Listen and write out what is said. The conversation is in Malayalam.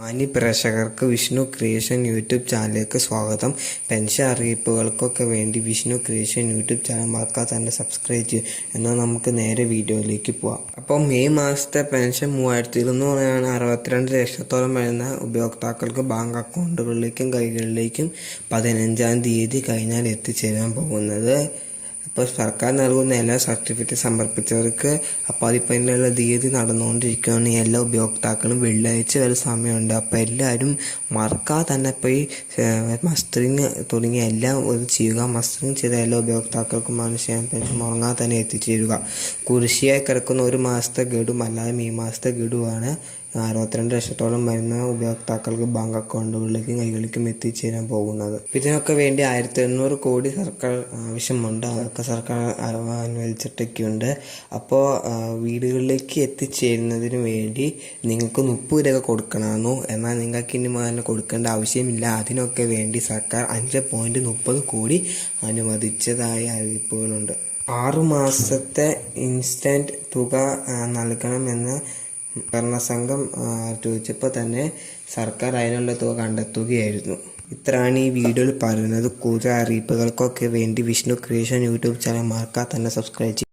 മാന്യ പ്രേക്ഷകർക്ക് വിഷ്ണു ക്രിയേഷൻ യൂട്യൂബ് ചാനലിലേക്ക് സ്വാഗതം. പെൻഷൻ അറിയിപ്പുകൾക്കൊക്കെ വേണ്ടി വിഷ്ണു ക്രിയേഷൻ യൂട്യൂബ് ചാനൽ മറക്കാതെ തന്നെ സബ്സ്ക്രൈബ് ചെയ്യും. എന്നാൽ നമുക്ക് നേരെ വീഡിയോയിലേക്ക് പോവാം. അപ്പോൾ മെയ് മാസത്തെ പെൻഷൻ മൂവായിരത്തി ഇരുന്നൂറാണ് അറുപത്തിരണ്ട് ലക്ഷത്തോളം വരുന്ന ഉപയോക്താക്കൾക്ക് ബാങ്ക് അക്കൗണ്ടുകളിലേക്കും കൈകളിലേക്കും പതിനഞ്ചാം തീയതി കഴിഞ്ഞാൽ എത്തിച്ചേരാൻ പോകുന്നത്. അപ്പോൾ സർക്കാർ നൽകുന്ന എല്ലാ സർട്ടിഫിക്കറ്റ് സമർപ്പിച്ചവർക്ക് അപ്പോൾ അതിപ്പോൾ അതിനുള്ള തീയതി നടന്നുകൊണ്ടിരിക്കുകയാണ്. എല്ലാ ഉപയോക്താക്കളും വെള്ളിയാഴ്ച വരെ സമയമുണ്ട്. അപ്പോൾ എല്ലാവരും മറക്കാതെ തന്നെ പോയി മസ്റ്ററിങ് തുടങ്ങിയ എല്ലാം ഇത് ചെയ്യുക മസ്റ്ററിങ് ചെയ്ത എല്ലാ ഉപയോക്താക്കൾക്കും മനുഷ്യ പെൻഷൻ മുടങ്ങാതെ തന്നെ എത്തിച്ചേരുക. കുരിശിയായി കിടക്കുന്ന ഒരു മാസത്തെ ഗഡും അല്ലാതെ മെയ് മാസത്തെ ഗഡുവാണ് അറുപത്തിരണ്ട് ലക്ഷത്തോളം വരുന്ന ഉപയോക്താക്കൾക്ക് ബാങ്ക് അക്കൗണ്ടുകളിലേക്കും കൈകളിലേക്കും എത്തിച്ചേരാൻ പോകുന്നത്. ഇതിനൊക്കെ വേണ്ടി ആയിരത്തി എണ്ണൂറ് കോടി സർക്കാർ ആവശ്യമുണ്ട്. അതൊക്കെ സർക്കാർ അനുവദിച്ചിട്ടൊക്കെയുണ്ട്. അപ്പോൾ വീടുകളിലേക്ക് എത്തിച്ചേരുന്നതിന് വേണ്ടി നിങ്ങൾക്ക് മുപ്പത് രൂപ കൊടുക്കണമെന്നു എന്നാൽ നിങ്ങൾക്ക് ഇനി മുതൽ കൊടുക്കേണ്ട ആവശ്യമില്ല. അതിനൊക്കെ വേണ്ടി സർക്കാർ അഞ്ച് പോയിന്റ് മുപ്പത് കോടി അനുവദിച്ചതായി അറിയിപ്പുകളുണ്ട്. ആറു മാസത്തെ ഇൻസ്റ്റന്റ് തുക നൽകണമെന്ന് ഭരണസംഘം ആ, ചോദിച്ചപ്പോൾ തന്നെ സർക്കാർ അതിനുള്ള തുക കണ്ടെത്തുകയായിരുന്നു. ഇത്രയാണ് ഈ വീഡിയോയിൽ പറയുന്നത്. കൂടുതൽ അറിയിപ്പുകൾക്കൊക്കെ വേണ്ടി വിഷ്ണു ക്രിയേഷൻ യൂട്യൂബ് ചാനൽ മറക്കാതെ തന്നെ സബ്സ്ക്രൈബ്